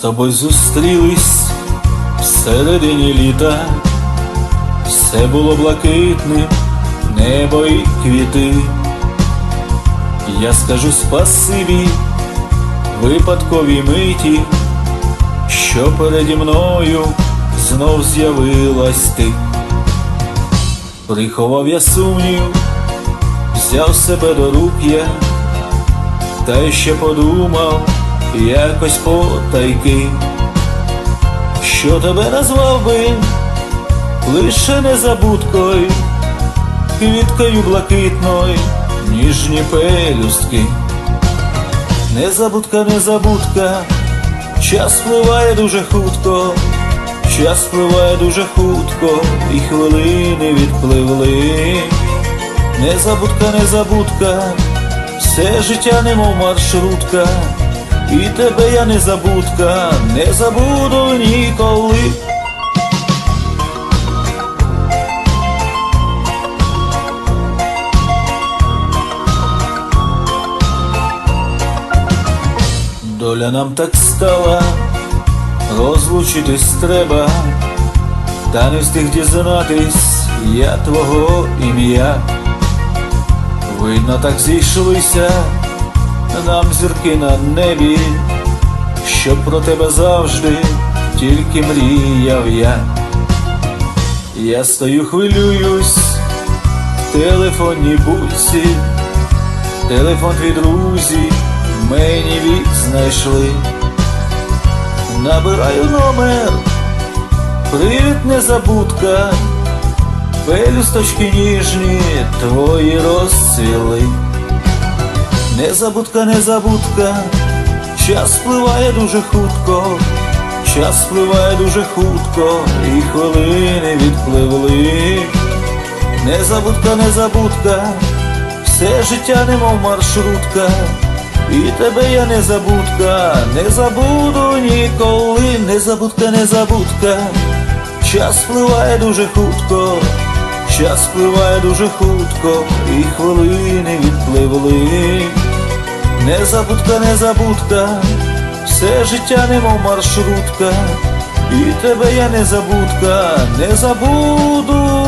тобою зустрілись в середині літа, все було блакитним, небо і квіти. Я скажу спасибі випадковій миті, що переді мною знов з'явилась ти. Приховав я сумнів, взяв себе до рук я, та ще подумав якось потайки, що тебе назвав би лише незабудкою, квіткою блакитною, ніжні пелюстки. Незабудка, незабудка, час впливає дуже хутко, час впливає дуже хутко, і хвилини відпливли. Незабудка, незабудка, все життя немов маршрутка, і тебе я незабудка, не забуду ніколи. Доля нам так стала, розлучитись треба, та не встиг дізнатись я твого ім'я. Видно, так зійшлися нам зірки на небі, що про тебе завжди тільки мріяв я. Я стою, хвилююсь в телефонній будці, телефон твій друзі мені відзнайшли. Набираю номер, привіт, незабудка, пелюсточки ніжні твої розцвіли. Незабудка, незабудка, час спливає дуже хутко, час спливає дуже хутко, і хвилини відпливли. Незабудка, незабудка, все життя немов маршрутка, і тебе я незабудка, не забуду ніколи, незабудка, незабудка, час спливає дуже хутко, час спливає дуже хутко, і хвилини відпливли. Незабудка, незабудка, все життя немов маршрутка, і тебе я незабудка, не забуду.